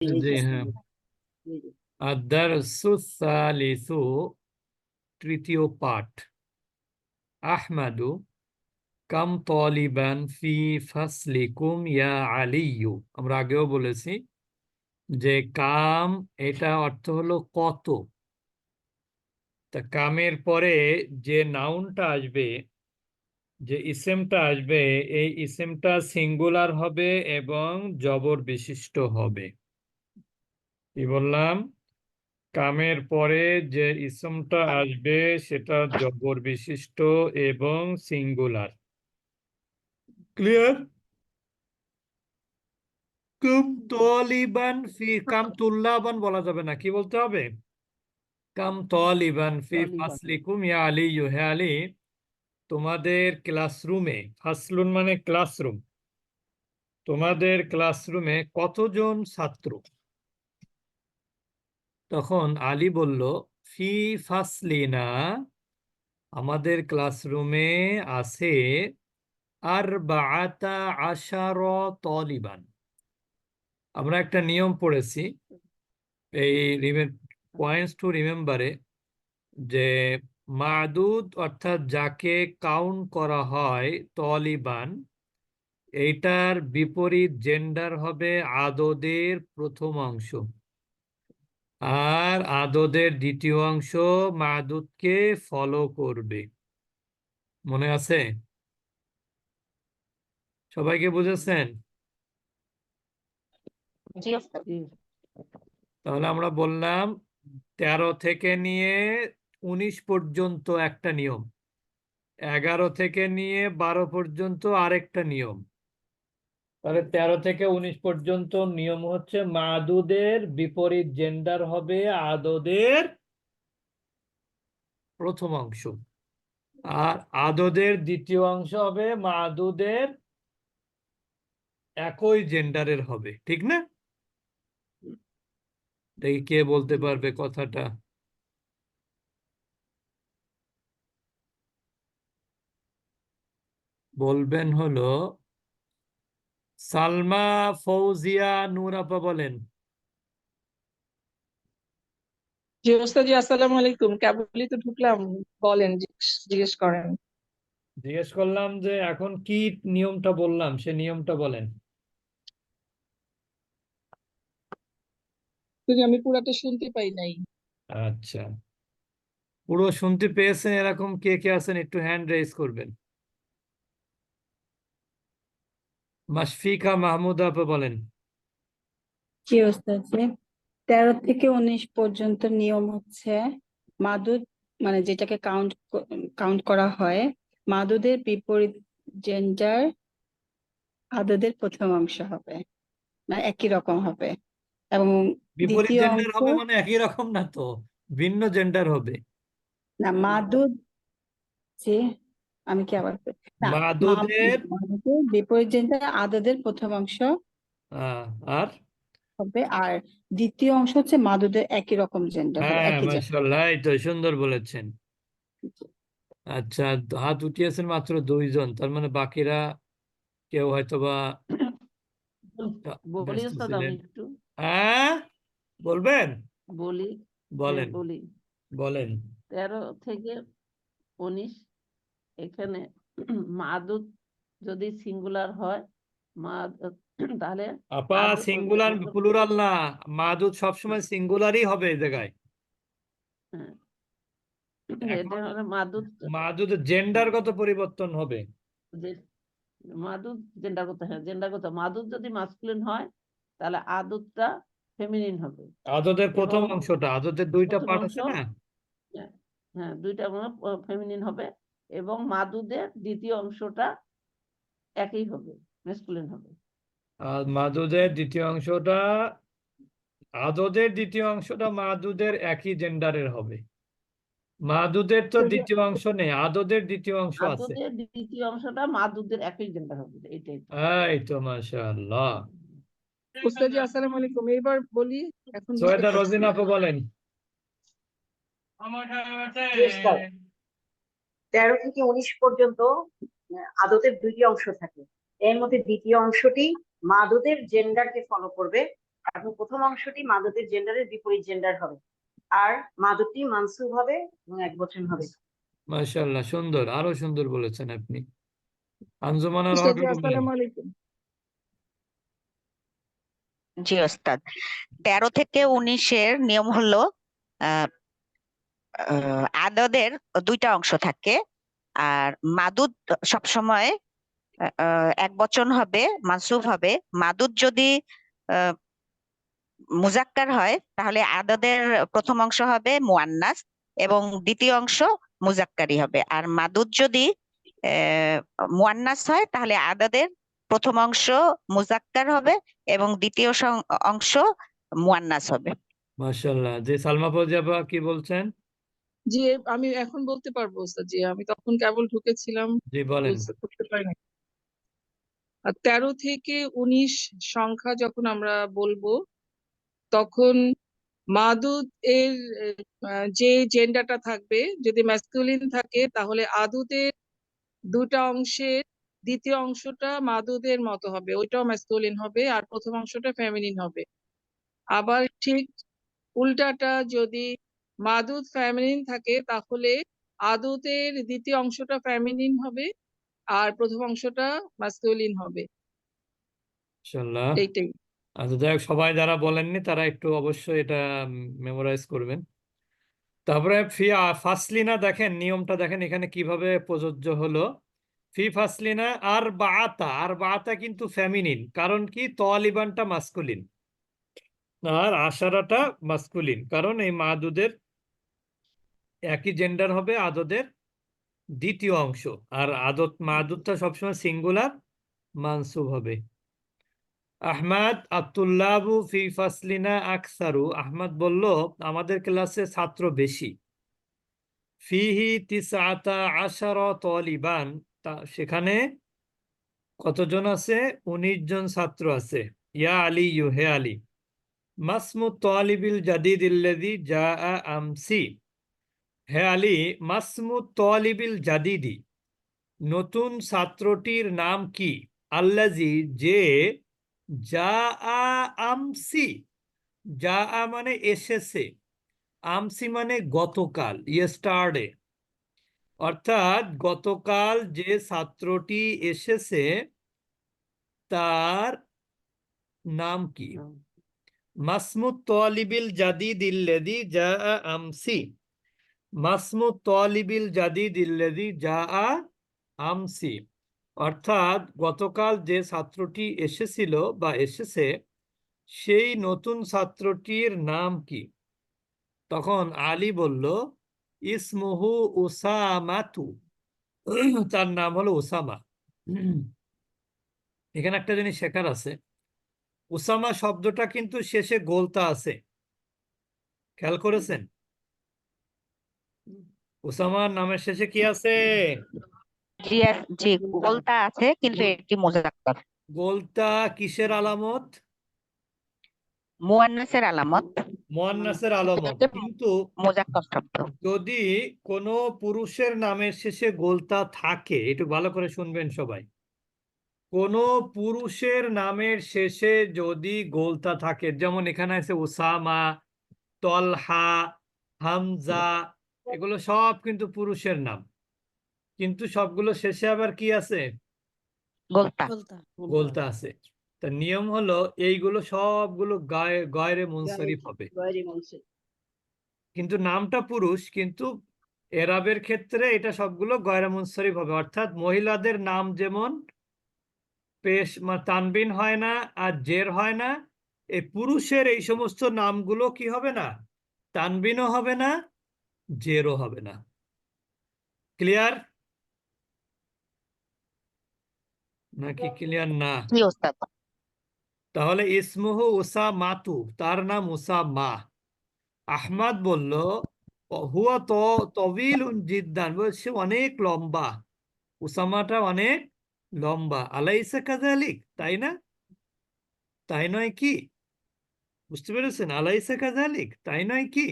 জি হ্যাঁ আদারসুসালিসু তৃতীয় পাঠ আহমাদু কাম তলিবান ফি ফাসলিকুম ইয়া আলিয়ু আমরা আগেও বলেছি যে কাম এটা অর্থ হলো কত। তা কামের পরে যে নাউনটা আসবে যে ইসেমটা আসবে এই ইসেমটা সিঙ্গুলার হবে এবং জবর বিশিষ্ট হবে। কি বললাম? কামের পরে যে ইসমটা আসবে সেটা জবর বিশিষ্ট এবং সিঙ্গুলার। ক্লিয়ার কাম তলিবান ফি কাম তুল্লাবান বলা যাবে না কি বলতে হবে? কাম তলিবান ফি। ফাসলিকুম ইয়া আলী হে আলী তোমাদের ক্লাসরুমে ফাসলুন মানে ক্লাসরুম তোমাদের ক্লাসরুমে কতজন ছাত্র? তখন আলী বলল, ফি ফাসলিনা, আমাদের ক্লাসরুমে আছে আর বাআতা আশার তলিবান। আমরা একটা নিয়ম পড়েছি, এই পয়েন্টস টু রিমেম্বারে যে মাদুদ অর্থাৎ যাকে কাউন্ট করা হয় তলিবান, এইটার বিপরীত জেন্ডার হবে আদদের প্রথম অংশ। আর আদদের দ্বিতীয় অংশ মাদুদকে ফলো করবে। মনে আছে? সবাইকে বুঝেছেন? তাহলে আমরা বললাম তেরো থেকে নিয়ে উনিশ পর্যন্ত একটা নিয়ম এগারো থেকে নিয়ে বারো পর্যন্ত আরেকটা নিয়ম। তাহলে তেরো থেকে উনিশ পর্যন্ত নিয়ম হচ্ছে মাদুদের বিপরীত জেন্ডার হবে আদদের প্রথম অংশ। আর আদদের দ্বিতীয় অংশ হবে মাদুদের একই জেন্ডারের হবে, ঠিক না? দেখি কে বলতে পারবে কথাটা? বলবেন হলো সালমা ফৌজিয়া নূর আপা বলেন। জি ওস্তাদ আসসালামু আলাইকুম। কেবলই তো ঢুকলাম বলেন জিজ্ঞেস- জিজ্ঞেস করেন। জিজ্ঞেস করলাম যে এখন কি নিয়মটা বললাম? সে নিয়মটা বলেন। যদি আমি পুরাটা শুনতে পাই নাই। আচ্ছা। পুরো শুনতে পেয়েছেন এরকম কে কে আছেন একটু হ্যান্ড রেজ করবেন। মাশফিকা মাহমুদ আপা বলেন। জি ওস্তাদ জি। তেরো থেকে উনিশ পর্যন্ত নিয়ম হচ্ছে মাদুদ মানে যেটাকে কাউন্ট কাউন্ট করা হয় মাদুদের বিপরীত জেন্ডার আদদের প্রথম অংশ হবে না একই রকম হবে। এবং বিপরীত দ্বিতীয় জেন্ডার হবে অংশ- মানে একই রকম না তো ভিন্ন জেন্ডার হবে। না মাদুদ জি। আমি কি আবার মাদুদের বিপরীত জেন্ডার আদদের প্রথম অংশ আহ, আর? হবে আর দ্বিতীয় অংশ হচ্ছে মাদুদের একই রকম জেন্ডার হবে হ্যাঁ মাশাআল্লাহ এই তো সুন্দর বলেছেন। আচ্ছা হাত উঠিয়েছেন মাত্র দুইজন তার মানে বাকিরা কেউ হয়তোবা বলি ওস্তাদ আমি একটু। হ্যাঁ বলবেন? বলি বলেন। বলি। বলেন। তেরো থেকে উনিশ এখানে মাদুদ যদি সিঙ্গুলার হয় মা তাহলে আপা সিঙ্গুলার প্লুরাল না। মাদুদ সবসময় সিঙ্গুলারই হবে এই জায়গায়। মাদুদ মাদুদ জেন্ডারগত পরিবর্তন হবে। যে মাদুদ জেন্ডারগত হ্যাঁ জেন্ডারগত মাদুদ যদি মাস্কুলিন হয় তাহলে আদুদটা ফেমিনিন হবে। আদদের প্রথম অংশটা আদদের দুইটা প্রথম পার্ট আছে না? হ্যাঁ দুইটা ফেমিনিন হবে। এবং মাদুদের দ্বিতীয় অংশটা একই হবে মেসকুলিন হবে। আর মাদুদের দ্বিতীয় অংশটা আদদের দ্বিতীয় অংশটা মাদুদের একই জেন্ডারের হবে। মাদুদের তো দ্বিতীয় অংশ নেই আদদের দ্বিতীয় অংশ আছে। দ্বিতীয় অংশটা মাদুদের একই জেন্ডার হবে এইটাই এই তো মাশাআল্লাহ। ওস্তাদ জি আসসালামু আলাইকুম। এইবার বলি এখন সৈয়দা। রোজিনা আপু বলেন। তেরো থেকে উনিশ পর্যন্ত আদতের দুইটি অংশ থাকে। এর মধ্যে দ্বিতীয় অংশটি মাদুদের জেন্ডারকে ফলো করবে। এখন প্রথম অংশটি মাদুদের জেন্ডারের বিপরীত জেন্ডার হবে। আর মাদতটি মানসুব হবে এবং এক বচন হবে। মাশাআল্লাহ সুন্দর। আরও সুন্দর বলেছেন আপনি। আঞ্জুমানা জি রহমতুল্লাহ আসসালামু আলাইকুম। জি ওস্তাদ। তেরো থেকে উনিশের নিয়ম হলো আহ, আদদের দুইটা অংশ থাকে। আর মাদুদ সবসময় এক বচন হবে মানসুব হবে। মাদুদ যদি মুজাক্কার হয়, তাহলে আদদের প্রথম অংশ হবে মুয়ান্নাস এবং দ্বিতীয় অংশ মুজাক্কারি হবে। আর মাদুদ যদি মুয়ান্নাস হয়, তাহলে আদদের প্রথম অংশ মুজাক্কার হবে এবং দ্বিতীয় অংশ মুয়ান্নাস হবে। মাশাআল্লাহ। জি সালমা ফৌজিয়াবা কি বলছেন? জি আমি এখন বলতে পারব উস্তাদ জি আমি তখন কেবল ঢুকেছিলাম জি বলেন। করতে পারিনি। আর তেরো থেকে উনিশ সংখ্যা যখন আমরা বলব তখন মাদুদ এর যে জেন্ডারটা থাকবে যদি ম্যাসকুলিন থাকে তাহলে আদুদের দুটা অংশের দ্বিতীয় অংশটা মাদুদের মতো হবে ওইটাও ম্যাসকুলিন হবে আর প্রথম অংশটা ফেমিনিন হবে। আবার ঠিক উল্টাটা যদি মাদুদ ফেমিনিন থাকে তাহলে আদুদের দ্বিতীয় অংশটা ফেমিনিন হবে আর প্রথম অংশটা মাসকুলিন হবে। এইটাই। আচ্ছা যাই হোক সবাই যারা বলেননি তারা একটু অবশ্যই এটা মেমোরাইজ করবেন। তারপরে ফি ফাসলিনা দেখেন নিয়মটা দেখেন এখানে কীভাবে প্রযোজ্য হলো। ফি ফাসলিনা আর বাআতা আর বাআতা কিন্তু ফেমিনিন কারণ কি? তলিবানটা মাস্কুলিন আর আশারাটা মাস্কুলিন কারণ এই মাদুদের একই জেন্ডার হবে আদদের দ্বিতীয় অংশ। আর আদত মাদুদটা সবসময় সিঙ্গুলার মানসুব হবে। আহমাদ আব্দুল্লাবু ফি ফাসলিনা আকসারু। আহমদ বলল, আমাদের ক্লাসে ছাত্র বেশি। ফিহি তিসআতা আশারা তলিবান। তা সেখানে কতজন আছে? উনিশ জন ছাত্র আছে। ইয়া আলী ইউ, হে আলী। মাসমু তলিবিল জাদিদ ইল্লাযী জাআ আমসি। হে আলী মাসমু তলিবিল জাদিদি নতুন ছাত্রটির নাম কি? আল্লাজি যে যা আ আমসি যা আ মানে এসেছে আমসি মানে গতকাল ইয়েস্টারডে অর্থাৎ গতকাল যে ছাত্রটি এসেছে তার নাম কি? মাসমুত তলিবিল জাদিদ যা আমসি। মাসমুত তলিবিল জাদিদ ইল্লাযী জাআ আমসি। অর্থাৎ গতকাল যে ছাত্রটি এসেছিল বা এসেছে, সেই নতুন ছাত্রটির নাম কি? তখন আলী বলল, ইসমুহু উসামাতু। তার নাম হলো উসামা। এখানে একটা জিনিস শেখার আছে। উসামা শব্দটা কিন্তু শেষে গোলতা আছে। খেয়াল করেছেন? উসামার নামের শেষে কি আছে? জি জি গোলতা আছে কিন্তু এটি মুজাক্কার গোলতা কিসের আলামত? মুয়ান্নাসের আলামত। মোয়ান্নাসের আলামত। কিন্তু মুজাক্কার শব্দ যদি কোনো পুরুষের নামের শেষে গোলতা থাকে একটু ভালো করে শুনবেন সবাই। কোনো পুরুষের নামের শেষে যদি গোলতা থাকে যেমন এখানে আছে ওসামা তলহা হামজা এগুলো সব কিন্তু পুরুষের নাম। কিন্তু সবগুলো শেষে আবার কি আছে? গোলতা। গোলতা। আছে। তা নিয়ম হলো এইগুলো সবগুলো গায়ে গয়রে মুনসারিফ হবে। কিন্তু নামটা পুরুষ কিন্তু এরাবের ক্ষেত্রে এটা সবগুলো গয়রে মুনসারিফ হবে। অর্থাৎ মহিলাদের নাম যেমন পেশ মানে তানবিন হয় না আর জের হয় না এই পুরুষের এই সমস্ত নামগুলো কি হবে না? তানবিনও হবে না জেরও হবে না। ক্লিয়ার নাকি ক্লিয়ার না? তাহলে ইসমুহু উসা মাতু তার নাম উসা মা আহমাদ বলল হুয়া তো তবিল জিদ্দান। বলছে অনেক লম্বা। উসামাটা অনেক লম্বা। আলাইসা কাজালিক তাই না? তাই নয় কি? বুঝতে পেরেছেন? আলাইসা কাজালিক তাই নয় কি?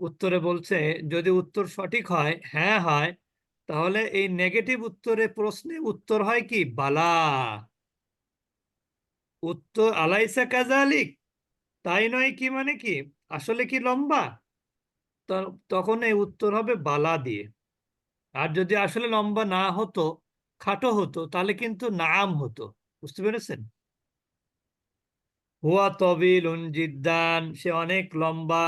উত্তরে বলছে, যদি উত্তর সঠিক হয় হ্যাঁ হয়, তাহলে এই নেগেটিভ উত্তরে প্রশ্নে উত্তর হয় কি? বালা। উত্তর, আলাইসা কাজালিক তাই নয় কি মানে কি? আসলে কি লম্বা? তখন এই উত্তর হবে বালা দিয়ে। আর যদি আসলে লম্বা না হতো, খাটো হতো, তাহলে কিন্তু নাম হতো। বুঝতে পেরেছেন? হুয়া তবিলুন জিদ্দান, সে অনেক লম্বা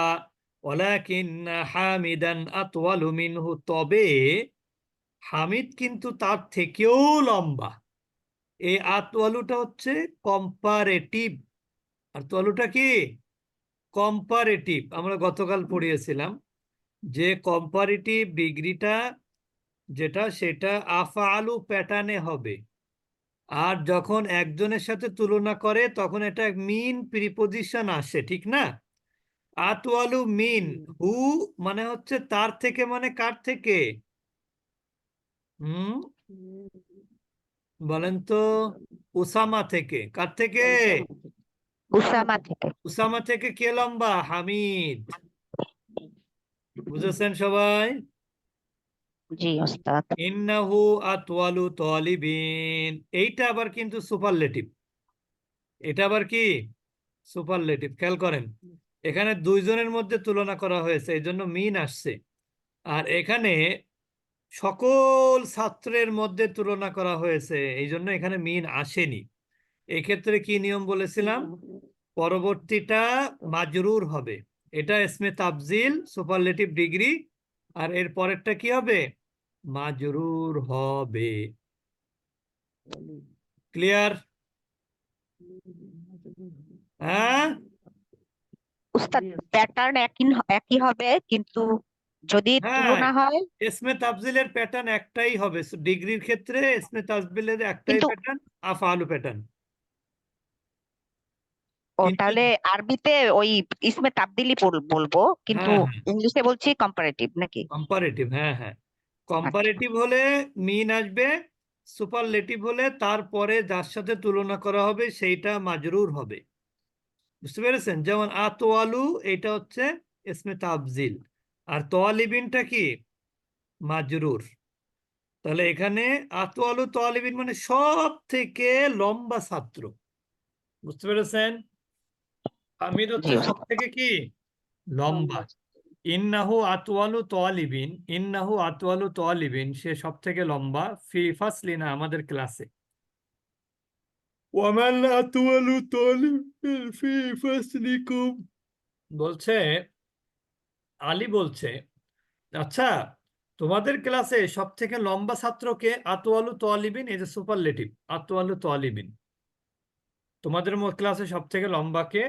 ওয়ালাকিন হামিদান আতওয়ালু মিনহু, তবে হামিদ কিন্তু তার থেকেও লম্বা। এই আতওয়ালুটা হচ্ছে কম্পারেটিভ আর তলুটা কি? কম্পারেটিভ আমরা গতকাল পড়িয়েছিলাম যে কম্পারেটিভ ডিগ্রিটা যেটা সেটা আফআলু প্যাটার্নে হবে। আর যখন একজনের সাথে তুলনা করে তখন এটা মিন প্রিপোজিশন আসে, ঠিক না? আতওয়ালু মিন হু মানে হচ্ছে তার থেকে মানে কার থেকে? হুম? বলেন তো উসামা থেকে। কার থেকে? উসামা থেকে। উসামা থেকে কে লম্বা? হামিদ। বুঝেছেন সবাই? জি ওস্তাদ। ইন্নাহু আতওয়ালু তালিবিন। এইটা আবার কিন্তু সুপারলেটিভ। এটা আবার কি? সুপারলেটিভ। খেয়াল করেন। এখানে দুইজনের মধ্যে তুলনা করা হয়েছে এই জন্য মিন আসছে। আর এখানে সকল ছাত্রের মধ্যে তুলনা করা হয়েছে এই জন্য এখানে মিন আসেনি। এক্ষেত্রে কি নিয়ম বলেছিলাম? পরবর্তীটা মাজরুর হবে। এটা এসমে তাবজিল সুপারলেটিভ ডিগ্রি আর এর পরেরটা কি হবে? মাজরুর হবে। ক্লিয়ার? হ্যাঁ? উস্তাদ প্যাটার্ন একই একই হবে কিন্তু যদি হ্যাঁ। তুলনা হয় এসমে তাবজিলের প্যাটার্ন একটাই হবে। ডিগ্রির ক্ষেত্রে এসমে তাবজিলের একটাই প্যাটার্ন আফআলু প্যাটার্ন ও তাহলে আরবিতে ওই ইসমে তাবদিলি বল- বলব কিন্তু হ্যাঁ, হ্যাঁ। ইংলিশে বলছি কম্পারেটিভ নাকি? কম্পারেটিভ হ্যাঁ হ্যাঁ। কম্পারেটিভ হলে মিন আসবে সুপারলেটিভ হলে তারপরে যার সাথে তুলনা করা হবে সেইটা মাজরুর হবে। বুঝতে পেরেছেন? যেমন আতোয়ালু এটা হচ্ছে ইসমে তাবজিল আর তোয়ালিবিনটা কি? মাজরুর। তাহলে এখানে আতোয়ালু তোয়ালিবিন মানে সব থেকে লম্বা ছাত্র। বুঝতে পেরেছেন? আমির হচ্ছে। সব থেকে কি? লম্বা। ইন্নাহু আতওয়ালু তোয়ালিবিন। ইন্নাহু আতওয়ালু তোয়ালিবিন সে সব থেকে লম্বা। ফি ফাসলিনা আমাদের ক্লাসে। ওয়ামাল আতওয়ালু তোয়ালিবিন ফি ফাসলিকুম। বলছে, আলী বলছে আচ্ছা তোমাদের ক্লাসে সব থেকে লম্বা ছাত্রকে আতওয়ালু তোয়ালিবিন এই যে সুপারলেটিভ, আতওয়ালু তোয়ালিবিন তোমাদের ক্লাসে সব থেকে লম্বা কে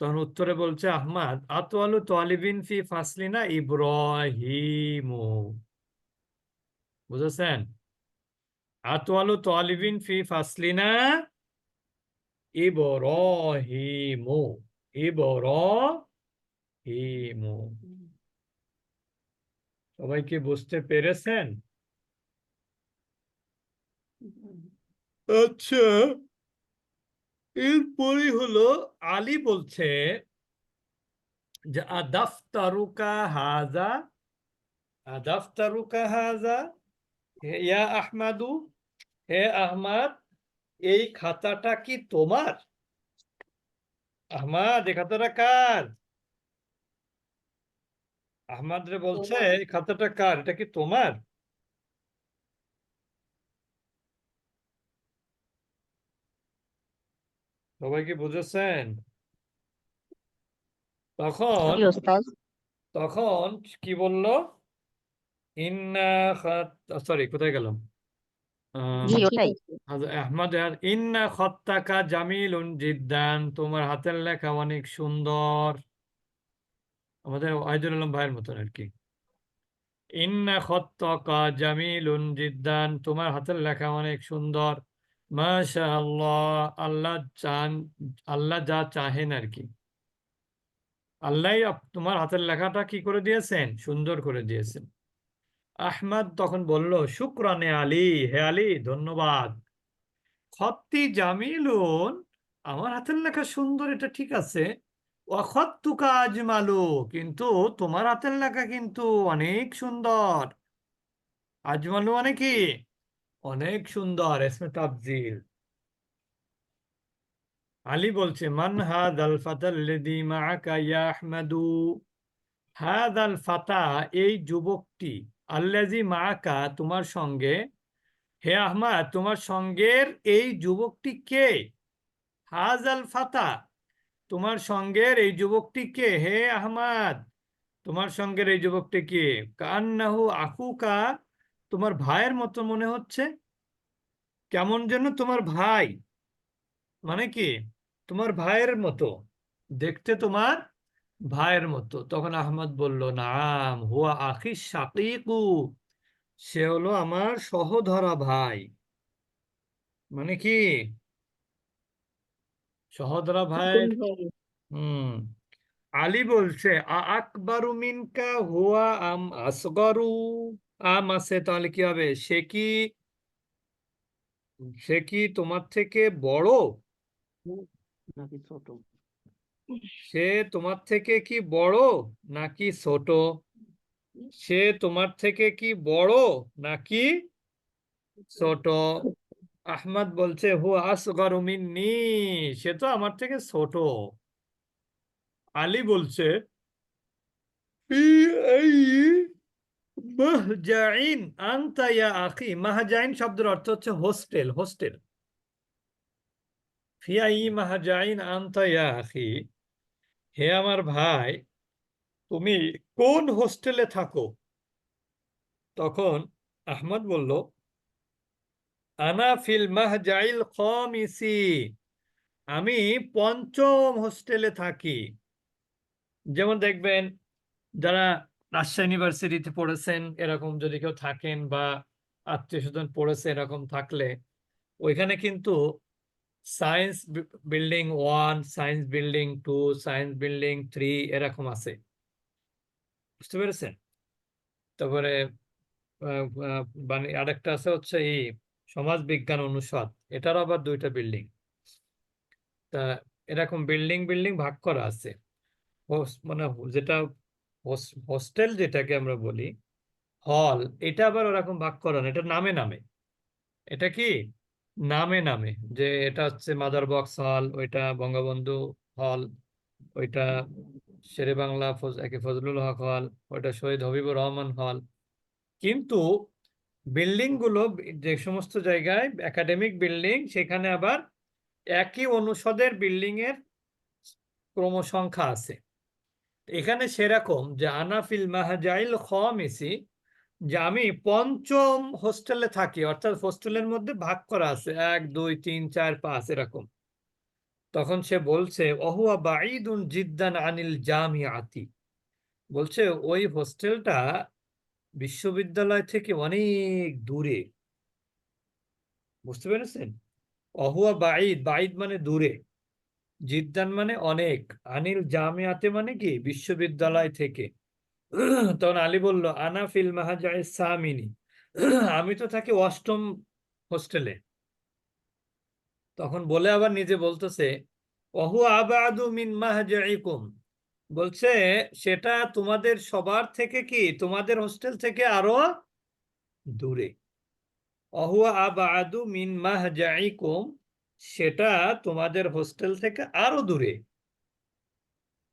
তখন উত্তরে বলছে, আহমাদ, আতওয়ালু তোয়ালিবিন ফি ফাসলিনা ইব্রাহিম। বুঝেছেন? আতওয়ালু তোয়ালিবিন ফি ফাসলিনা ইব্রাহিম ইব্রাহিম সবাই কি বুঝতে পেরেছেন? আচ্ছা এরপরে হলো আলী বলছে যে, আদাফতারুকা হাজা আদাফতারুকা হাজা ইয়া আহমাদু, হে আহমাদ এই খাতাটা কি তোমার? আহমাদ এই খাতাটা কার? আহমাদ রে বলছে। এই খাতাটা কার? এটা কি তোমার? সবাই কি বুঝেছেন? তখন তখন কি বলল? ইন্না সরি কোথায় গেলাম? জি ওটাই। আহমদ ইন্না খত্তাকা জিদ্দান তোমার হাতের লেখা অনেক সুন্দর। আমাদের ওয়াহিদুল আলম ভাইয়ের মতন আর কি। ইন্না খত্তাকা জামিলুন জিদ্দান তোমার হাতের লেখা অনেক সুন্দর। মাশা আল্লাহ আল্লাহ চান, আল্লাহ যা চাহেন আর কি। আল্লাহ তোমার হাতের লেখাটা কি করে দিয়েছেন? সুন্দর করে দিয়েছেন। আহমদ তখন বলল, শুক্রানে আলী, হে আলী, ধন্যবাদ। খত্তি জামিলুন, আমার হাতের লেখা সুন্দর, এটা ঠিক আছে। অখত্তুকা আজমালু কিন্তু তোমার হাতের লেখা কিন্তু অনেক সুন্দর। আজমালু মানে কি? অনেক সুন্দর আলী বলছে, মান ফাতাল্লাযী মাআকা ইয়া আহমাদু হাদাল ফাতা, এই যুবকটি, আল্লাযী মাআকা, তোমার সঙ্গে হে আহমদ, তোমার সঙ্গের এই যুবকটি কে? হাজ আল ফাতা। তোমার সঙ্গের এই যুবকটি কে? হে আহমদ, তোমার সঙ্গের এই যুবকটি কে? কান্নাহু আকুকা তোমার ভাইয়ের মতো মনে হচ্ছে? কেমন যেন তোমার ভাই। মানে কি? তোমার ভাইয়ের মতো। দেখতে তোমার ভাইয়ের মতো। তখন আহমদ বলল, নাম, হুয়া আখি শাকিকু। সে হলো আমার সহধরা ভাই। মানে কি? সহধরা ভাই। হুম। আলী বলছে আ আকবারু মিনকা হুয়া আম আসগরু। আম আছে তাহলে কি হবে? সে কি সে কি তোমার থেকে বড়? নাকি ছোট? সে তোমার থেকে কি বড় নাকি ছোট? সে তোমার থেকে কি বড় নাকি ছোট? আহমদ বলছে, হু আসগরু মিন্নি, সে তো আমার থেকে ছোট। আলী বলছে "ফি আইয়ি মাহজাইন আনতা ইয়া আখি। মাহজাইন শব্দের অর্থ হচ্ছে হোস্টেল হোস্টেল। ফি আইয়ি মাহজাইন আনতা ইয়া আখি, হে আমার ভাই, তুমি কোন হোস্টেলে থাকো? তখন আহমদ বলল, আনা ফিল মাহজাইল খামিসি আমি পঞ্চম হোস্টেলে থাকি। যেমন দেখবেন, যারা রাজশাহী ইউনিভার্সিটিতে পড়েছেন, এরকম যদি কেউ থাকেন বা আত্মীয় স্বজন পড়েছে এরকম থাকলে, ওইখানে কিন্তু science building one, science building two, science building three এরকম আছে। বুঝতে পেরেছেন? তারপরে মানে আরেকটা আছে হচ্ছে এই সমাজ বিজ্ঞান অনুষদ এটার আবার দুইটা বিল্ডিং। তা এরকম বিল্ডিং বিল্ডিং ভাগ করা আছে। মানে যেটা হোস্টেল যেটাকে আমরা বলি, হল, এটা আবার ওরকম ভাগ করা না, এটা নামে নামে। এটা কি? নামে নামে, যে এটা হচ্ছে মাদার বক্স হল ওইটা বঙ্গবন্ধু হল ওইটা শেরে বাংলা একে ফজলুল হক হল ওইটা শহীদ হবিবুর রহমান হল কিন্তু বিল্ডিংগুলো যে সমস্ত জায়গায় একাডেমিক বিল্ডিং সেখানে আবার একই অনুষদের বিল্ডিং এর ক্রমসংখ্যা আছে। এখানে সেরকম যে আনাফিল মাহাজাইল খামিসি যে আমি পঞ্চম হোস্টেলে থাকি, অর্থাৎ হোস্টেলের মধ্যে ভাগ করা আছে, এক, দুই, তিন, চার, পাঁচ, এরকম। তখন সে বলছে অহুয়া বাঈদুন জিদ্দান আনিল জামিয়াতি বলছে, ওই হোস্টেলটা বিশ্ববিদ্যালয় থেকে অনেক দূরে। বুঝতে পেরেছেন? অহুয়া বাঈদ বাঈদ মানে দূরে। জিদ্দান মানে অনেক। আনিল জামিয়াতে মানে কি? বিশ্ববিদ্যালয় থেকে। তখন আলী বলল, আনা ফিল মাহাজাই সামিনী। আমি তো থাকি অষ্টম হোস্টেলে। তখন বলে আবার নিজে বলতেছে অহু আবাদু মিন মাহাজাইকুম। বলছে, সেটা তোমাদের সবার থেকে কি? তোমাদের হোস্টেল থেকে আরও দূরে। অহুয়া আবাদু মিন মাহজাইকুম, সেটা তোমাদের হোস্টেল থেকে আরও দূরে।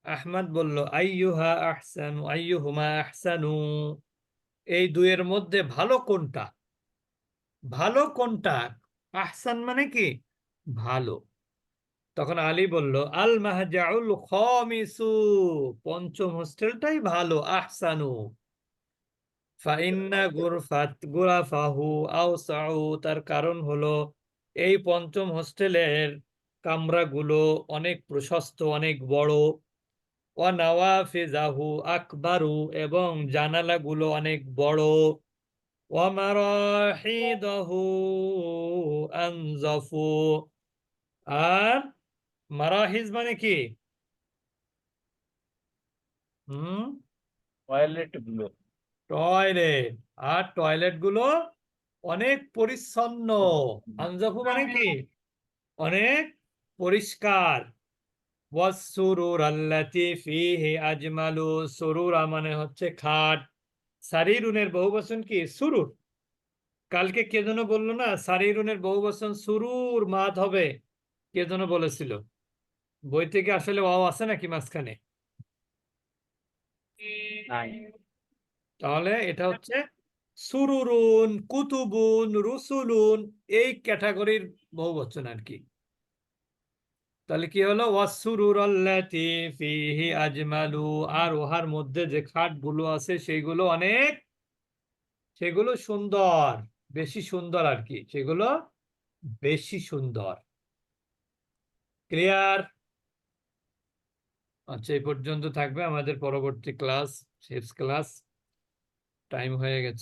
আহমদ বলল, আইয়ুহা আহসানু, আইয়ুহুমা আহসানু। এই দুইয়ের মধ্যে ভালো কোনটা? ভালো কোনটা? আহসান মানে কি? ভালো। তখন আলী বলল আল মাহজাউল খামিসু, পঞ্চম হোস্টেলটাই ভালো, আহসানু। ফাইন্না গুরফাত, গুরাফাহু আওসাউ। তার কারণ হলো, এই পঞ্চম হোস্টেলের কামরাগুলো অনেক প্রশস্ত, অনেক বড়। ওয়া নাওয়াফিজাহু আকবারু এবং জানালাগুলো অনেক বড়। ওয়া মারাহিদাহু আনজাফু। আর মারাহিজ মানে কি? হুম? টয়লেটগুলো। টয়লেট আর টয়লেটগুলো অনেক পরিচ্ছন্ন। আনজাফু মানে কি? অনেক পরিষ্কার। ওয়াসসুরুর আল্লাতি ফিহি আজমালু। সুরুরা মানে হচ্ছে খাট। সারিরুনের বহুবচন কি? সুরুর। কালকে কে যেন বলল না সারিরুনের বহুবচন সুরুর মাত হবে কে যেন বলেছিল? বই থেকে আসলে ওয়াও আছে নাকি মাঝখানে? তাহলে এটা হচ্ছে সুরুরুন কুতুবুন রুসুলুন এই ক্যাটাগরির বহুবচন আর কি তাহলে কি হলো? ওয়াসুরুর আল্লাতি ফিহি আজমালু আর ওহার মধ্যে যে খাটগুলো আছে সেগুলো অনেক সেগুলো সুন্দর বেশি সুন্দর আর কি সেগুলো বেশি সুন্দর। ক্লিয়ার আচ্ছা এই পর্যন্ত থাকবে আমাদের পরবর্তী ক্লাস শেষ ক্লাস টাইম হয়ে গেছে।